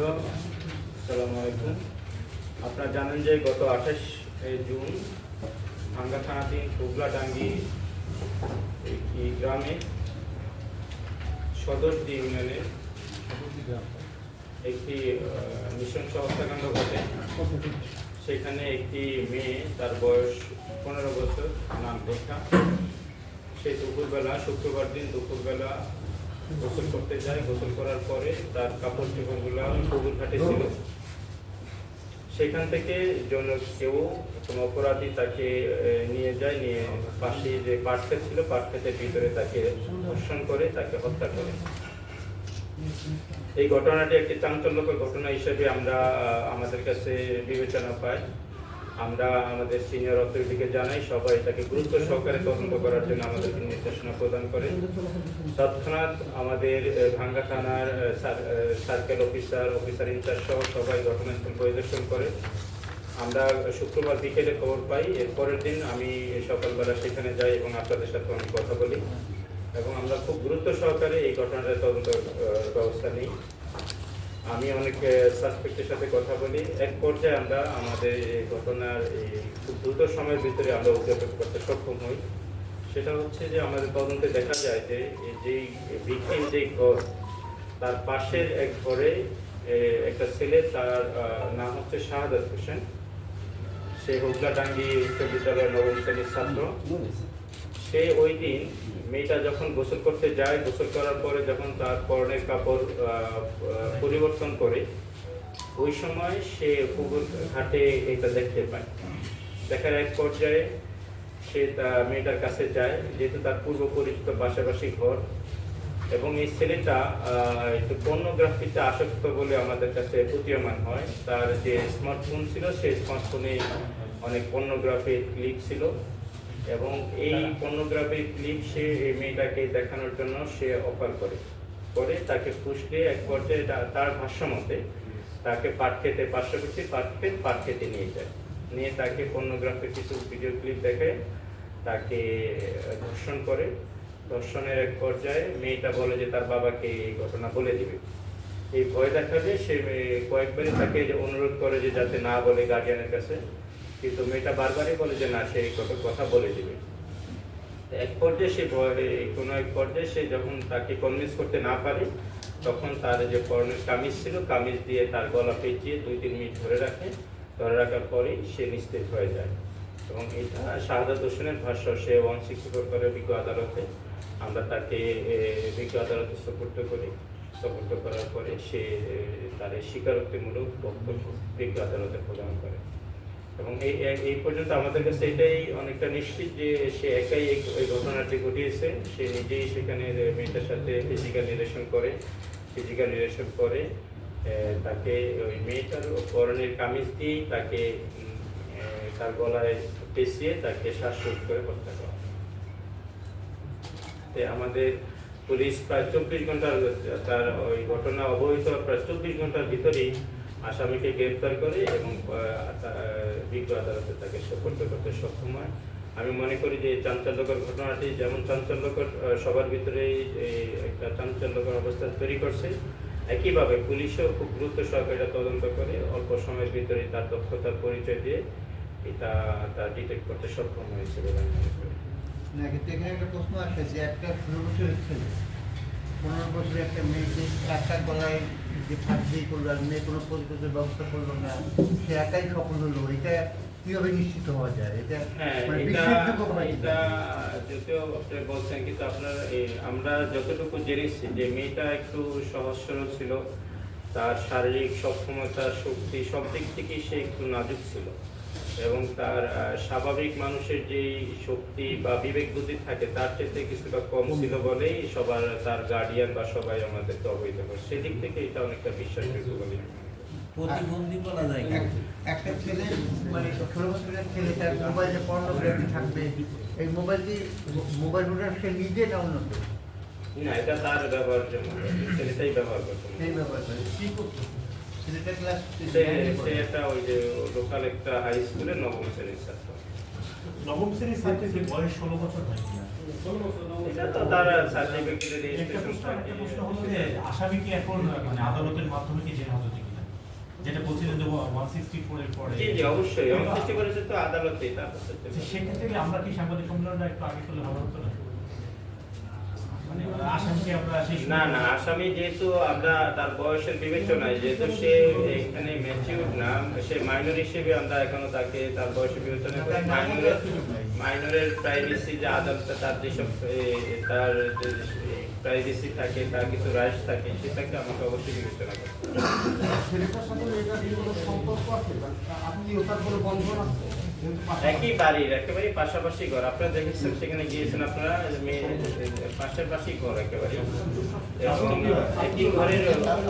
আসসালামু আলাইকুম আপনারা জানেন যে গত আঠাশ জুন ভাঙ্গা থানাধীন কুবলাডাঙ্গি গ্রামে সদরটি ইউনিয়নের একটি আহ, নৃশংস ঘটে। সেখানে একটি মেয়ে তার বয়স পনেরো বছর নাম দেখা সে দুপুরবেলা শুক্রবার দিন দুপুরবেলা গোসল করতে যায় গোসল করার পরে তার কাপড় চোপড়গুলো পুকুর ঘাটে ছিল। সেখান থেকে কেউ কোনো অপরাধী তাকে নিয়ে যায় নিয়ে পাশে যে পাটক্ষেত ছিল পাটক্ষেতের ভিতরে তাকে ধর্ষণ করে তাকে হত্যা করে। এই ঘটনাটি একটি চাঞ্চল্যকর ঘটনা হিসেবে আমরা আমাদের কাছে বিবেচনা পাই। আমরা আমাদের সিনিয়র অথরিটিকে জানাই, সবাই এটাকে গুরুত্ব সহকারে তদন্ত করার জন্য আমাদেরকে নির্দেশনা প্রদান করেন তৎক্ষণাৎ আমাদের ভাঙ্গা থানার সার্কেল অফিসার অফিসার ইনচার্জ সহ সবাই ঘটনাস্থল পরিদর্শন করে। আমরা শুক্রবার বিকেলে খবর পাই, এর পরের দিন আমি সকালবেলা সেখানে যাই এবং আপনাদের সাথে আমি কথা বলি। এবং আমরা খুব গুরুত্ব সহকারে এই ঘটনার তদন্ত ব্যবস্থা নিই। আমি অনেক সাসপেক্টের সাথে কথা বলি। এক পর্যায়ে আমরা আমাদের এই ঘটনার এই খুব দ্রুত সময়ের ভিতরে আমরা উদ্যোগ করতে সক্ষম হই। সেটা হচ্ছে যে আমাদের তদন্তে দেখা যায় যে যেই ভিকটিম যেই ঘর, তার পাশের এক ঘরে একটা ছেলে, তার নাম হচ্ছে শাহাদাত হোসেন। সে হুগলাডাঙ্গি উচ্চ বিদ্যালয়ের নবম শ্রেণির ছাত্র। সে ওই দিন মেয়েটা যখন গোসল করতে যায়, গোসল করার পরে যখন তার পরনের কাপড় পরিবর্তন করে, ওই সময় সে পুকুর ঘাটে এটা দেখতে পায়। দেখার এক পর্যায়ে সে তা- মেয়েটার কাছে যায়, যেহেতু তার পূর্ব পরিচিত পাশাপাশি ঘর এবং এই ছেলেটা একটু পর্নোগ্রাফিতে আসক্ত বলে আমাদের কাছে প্রতীয়মান হয়। তার যে স্মার্টফোন ছিল সেই স্মার্টফোনে অনেক পর্নোগ্রাফির ক্লিপ ছিল। এবং এই পর্নোগ্রাফির ক্লিপ সে এই মেয়েটাকে দেখানোর জন্য সে অফার করে। করে তাকে ফুসলে এক পর্যায়ে তার ভাষ্য মতে তাকে পাট খেতে পার্শ্ববর্তী পাট খেত নিয়ে যায়। নিয়ে তাকে পর্নোগ্রাফির কিছু ভিডিও ক্লিপ দেখে তাকে ধর্ষণ করে। ধর্ষণের এক পর্যায়ে মেয়েটা বলে যে তার বাবাকে এই ঘটনা বলে দিবে। এই ভয় দেখাবে সে কয়েকবারই তাকে অনুরোধ করে যে যাতে না বলে গার্ডিয়ানের কাছে। কিন্তু মেয়েটা বারবারই বলে যে, না, সে এই কথা- বলে দিবে। এক পর্যায়ে সে কোনো এক পর্যায়ে সে যখন তাকে কনভিন্স করতে না পারে, তখন তার যে পরনের কামিজ ছিল, কামিজ দিয়ে তার গলা পেঁচিয়ে দুই, তিন মিনিট ধরে রাখে। ধরে রাখার পরেই সে নিস্তেজ হয়ে যায়। এবং এটা শাহাদাত হোসেনের ভাষ্য, সে অনস্বীকার করে বিজ্ঞ আদালতে। আমরা তাকে বিজ্ঞ আদালতে সুপর্দ করি। সুপর্দ করার পরে সে তার স্বীকারোক্তিমূলক বক্তব্য বিজ্ঞ আদালতে প্রদান করে। এবং এই, এই- পর্যন্ত আমাদের কাছে এটাই অনেকটা নিশ্চিত যে সে একাই এই ঘটনাটি ঘটিয়েছে, সে নিজেই সেখানে মেয়েটার সাথে ফিজিক্যাল রিলেশন করে ফিজিক্যাল রিলেশন করে তাকে ওই মেয়েটার পরনের কামিজ দিয়েই তাকে তার গলায় পেঁচিয়ে তাকে শ্বাসরোধ করে হত্যা করা আমাদের পুলিশ প্রায় চব্বিশ ঘণ্টার তার ওই ঘটনা অবহিত প্রায় চব্বিশ ঘণ্টার ভিতরেই আসামিকে গ্রেপ্তার করে এবং বিজ্ঞ আদালতে তাকে সোপর্দ করতে সক্ষম হয়। আমি মনে করি যে চাঞ্চল্যকর ঘটনাটি যেমন চাঞ্চল্যকর সবার ভিতরেই একটা চাঞ্চল্যকর অবস্থা তৈরি করছে। একইভাবে পুলিশও খুব গুরুত্ব সহকারে তদন্ত করে, অল্প সময়ের ভিতরে তার দক্ষতার পরিচয় দিয়ে এটা তার ডিটেক্ট করতে সক্ষম হয়েছে বলে আমি মনে করি। এখানে একটা প্রশ্ন আসে যে একটা পনেরো বছরের একটা মেয়েকে একা গলায় যে ফাঁস দিয়ে করল আর মেয়ে কোনো ব্যবস্থা করল না সে একাই সফল হলো এটা কীভাবে নিশ্চিত হওয়া যায়? এটা হ্যাঁ মানে এটা যদিও আপনি বলছেন কিন্তু আপনার আমরা যতটুকু জেনেছি যে মেয়েটা একটু সহজ সরল ছিল তার শারীরিক সক্ষমতা শক্তি সব দিক থেকে সে একটু নাজুক ছিল। এবং তার স্বাভাবিক মানুষের যে শক্তি বা বিবেক বুদ্ধি থাকে তার চেয়ে কিছুটা কম ছিল বলেই সবার তার গার্ডিয়ান বা সবাই আমাদেরকে অবহিত করে। সেদিক থেকে এটা অনেকটা বিশ্বাসযোগ্য বলে মনে করি। প্রতিবন্ধী বলা যায় একটা ছেলে মানে ষোলো বছরের ছেলে তার মোবাইলে পর্নোগ্রাফি থাকবে। এই মোবাইলটি মোবাইল ফোনটা সে নিজে না অন্য না এটা তার ব্যবহার জন্য। ছেলেটাই ব্যবহার করতো সেই ব্যাপার কি করতো ছেলেটা ক্লাস সে সে একটা ওই যে লোকাল একটা হাই স্কুলে নবম শ্রেণির ছাত্র। নবম শ্রেণির ছাত্রীদের বয়স ষোলো বছর হয় এটা তো তারা রেজিস্ট্রেশন থাকে। যে আসামি কি এখন মানে আদালতের মাধ্যমে কি জেল হাজতে কিনা? যেটা বলছিলেন যে এর পরে। জি জি অবশ্যই। তো আদালতে আচ্ছা, সেক্ষেত্রে আমরা কি সাংবাদিক সম্মেলনটা একটু আগে করলে ভালো হতো না মানে আসামকে আমরা সেই না না আসামি যেহেতু আমরা তার বয়সের বিবেচনায় যেহেতু সে এখানে ম্যাচিউর না সে মাইনর হিসেবে আমরা এখনও তাকে তার বয়সের বিবেচনা করি। মাইনরের মাইনরের প্রাইভেসি যে আদালতে তার যেসব তার প্রাইভেসি থাকে তার কিছু রাইটস থাকে সেটাকে আমাকে অবশ্যই বিবেচনা করতে হবে। সম্পর্ক আছে? পাশাপাশি- একই বাড়ির একেবারে পাশাপাশি ঘর আপনারা দেখেছেন সেখানে গিয়েছেন আপনারা পাশেই ঘর একেবারে এবং একই ঘরের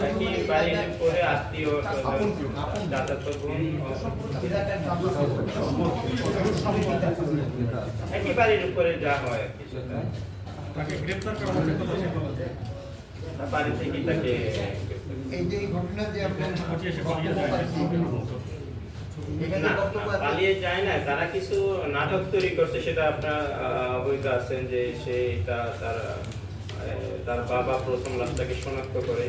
একই বাড়ির পরে আত্মীয় একই বাড়ির উপরে যা হয়। তাকে করা হয়েছে বাড়ি থেকেই তাকে এই যে ঘটনা যে আপনার পালিয়ে যায় না, তারা কিছু নাটক তৈরি করছে সেটা আপনার অবৈধ আছেন যে সে তার তার বাবা প্রথম লাশটাকে শনাক্ত করে।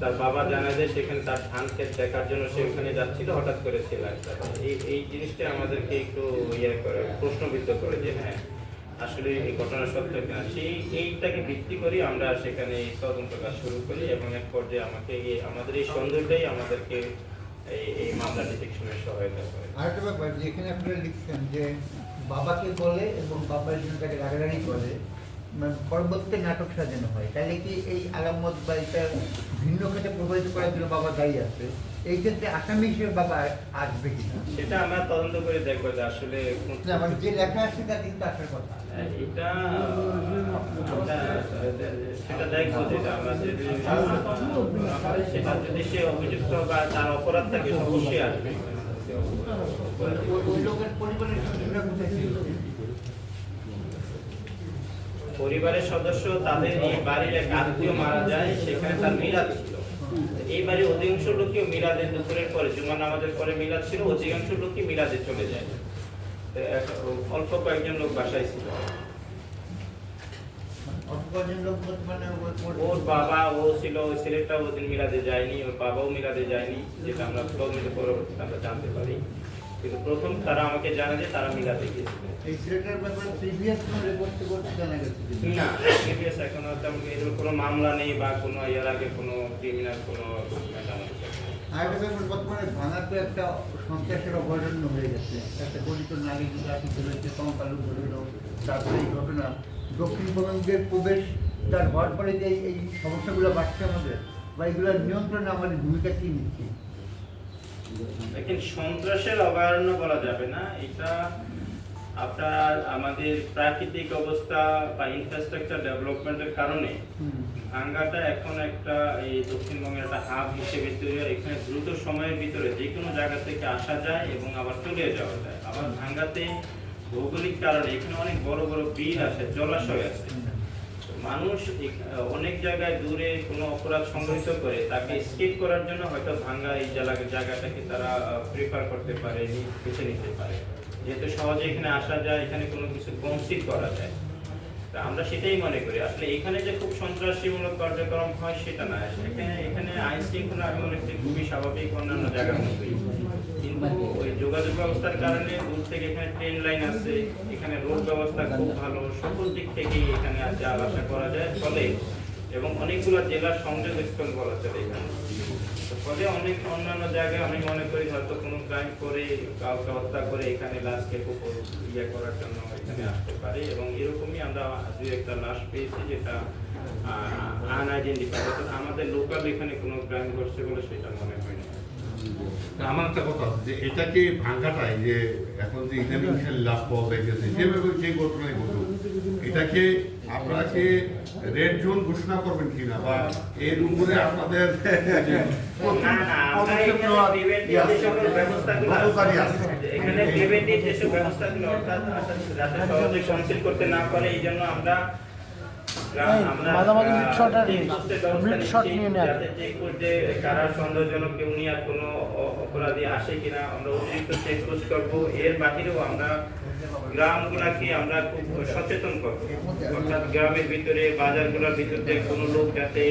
তার বাবা জানা যায় সেখানে তার ধান ক্ষেত দেখার জন্য সে ওখানে যাচ্ছিল হঠাৎ করে সে লাশটা এই এই জিনিসটা আমাদেরকে একটু ইয়ে করে প্রশ্নবিদ্ধ করে যে হ্যাঁ আসলে এই ঘটনা সত্য কিনা। সেই এইটাকে ভিত্তি করে আমরা সেখানে তদন্ত কাজ শুরু করি এবং এক পর্যায়ে আমাকে আমাদের এই সৌন্দর্যটাই আমাদেরকে এই মামলা ব্যাপার, যেখানে আপনারা লিখছেন যে বাবাকে বলে এবং বাবার জন্য তাকে রাগারাগি করে মানে পরবর্তী নাটক সাজানো হয়। তাহলে কি এই আলামত বা এটা ভিন্ন ক্ষেত্রে প্রভাবিত করার জন্য বাবা দায়ী আছে? এই ক্ষেত্রে আসামি হিসেবে বাবা আসবে কিনা? সেটা আমরা তদন্ত করে দেখব যে আসলে মানে যে লেখা আছে তা কিন্তু আসার কথা। এটা আমরা সেটা দেখব যেটা আমরা যদি সেটা যদি সে অভিযুক্ত বা তার অপরাধ থাকে অবশ্যই আসবে। পরিবারের সদস্য তাদের এই বাড়ির এক আত্মীয় মারা যায় সেখানে তার মিলাদ ছিল। এই বাড়ির অধিকাংশ লোকই মিলাদের দুপুরের পরে জুমার নামাজের পরে মিলাদ ছিল অধিকাংশ লোকই মিলাদে চলে যায়। অল্প কয়েকজন লোক বাসায় ছিল। অল্প মানে ওর বাবা ও ছিল ওই ছেলেটা ওদিন মিলাদে যায়নি ওর বাবাও মিলাদে যায়নি যেটা আমরা পরবর্তীতে আমরা জানতে পারি। কিন্তু প্রথম তারা আমাকে জানা যে তারা গিয়েছিল। প্রিভিয়াস? না previous এখনও তেমন এরকম কোনো মামলা নেই বা কোনো এর আগে কোনো ক্রিমিনাল কোনো document আমাদের কাছে নেই। আরেকটা ব্যাপার বর্তমানে ভাঙা একটা সন্ত্রাসের অভয়ারণ্য হয়ে গেছে। একটা গলিত নারী রাখি ধরেছে কঙ্কালু ধরিল তারপরে এই ঘটনা। দক্ষিণবঙ্গের প্রবেশ তার হওয়ার পরে যে এই- এই সমস্যাগুলো বাড়ছে আমাদের। বা এগুলোর নিয়ন্ত্রণে আমাদের ভূমিকা কি নিচ্ছি? দেখেন সন্ত্রাসের অভয়ারণ্য বলা যাবে না। এটা আপনার আমাদের প্রাকৃতিক অবস্থা বা ইনফ্রাস্ট্রাকচার ডেভেলপমেন্টের কারণে ভাঙ্গাটা এখন একটা এই দক্ষিণবঙ্গের একটা হাব হিসেবে তৈরি হয়। এখানে দ্রুত সময়ের ভিতরে যে কোনো জায়গা থেকে আসা যায় এবং আবার চলে যাওয়া যায়। আবার ভাঙ্গাতে ভৌগোলিক কারণে এখানে অনেক বড় বড় বিল আছে জলাশয় আছে মানুষ অনেক জায়গায় দূরে কোনো অপরাধ সংঘটিত করে, তাকে স্কিপ করার জন্য হয়তো ভাঙ্গা এই জায়গাটাকে তারা প্রিফার করতে পারে বেছে নিতে পারে। যেহেতু সহজে এখানে আসা যায়, এখানে কোনো কিছু কনসিড করা যায়। তা আমরা সেটাই মনে করি। আসলে এখানে যে খুব সন্ত্রাসীমূলক কার্যক্রম হয়, সেটা না। এখানে এখানে আইন শৃঙ্খলা আমি মনে করি, খুবই স্বাভাবিক অন্যান্য জায়গার মতোই যোগাযোগ ব্যবস্থার কারণে দূর থেকে এখানে ট্রেন লাইন আছে, এখানে রোড ব্যবস্থা খুব ভালো। সকল দিক থেকেই এখানে যাওয়া আসা করা যায়, ফলে এবং অনেকগুলো জেলার সংযোগ স্থল বলা চলে এখানে। ফলে অনেক অন্যান্য জায়গায় আমি মনে করি হয়তো কোনো ক্রাইম করে, কাউকে হত্যা করে এখানে লাশকে ইয়ে করার জন্য এখানে আসতে পারে এবং এরকমই আমরা দুই একটা লাশ পেয়েছি যেটা আনআইডেন্টিফাইড আমাদের লোকাল এখানে কোনো ক্রাইম ঘটছে বলে সেটা মনে হয় আমার একটা কথা আছে যে এটাকে ভাঙ্গাটাই যে এখন যে খেলে লাভ পাওয়া যাইতেছে যেভাবে যে ঘটনায় ঘটুক এটাকে আপনারা কি রেড জোন ঘোষণা করবেন কিনা বা এর উপরে আপনাদের এখানে করতে না পারে এই জন্য আমরা, মাঝামাঝি মিড শট আর মিড নিচ্ছি, নিয়ে নেয়। যাতে যে যে কারা সন্দেহজনক কেউ নিয়ে আর কোনো অপরাধী আসে কিনা আমরা অতিরিক্ত চেক করব এর বাহিরেও আমরা গ্রামগুলাকে আমরা খুব সচেতন করব অর্থাৎ গ্রামের ভিতরে বাজারগুলোর ভিতরে কোনো লোক যাতে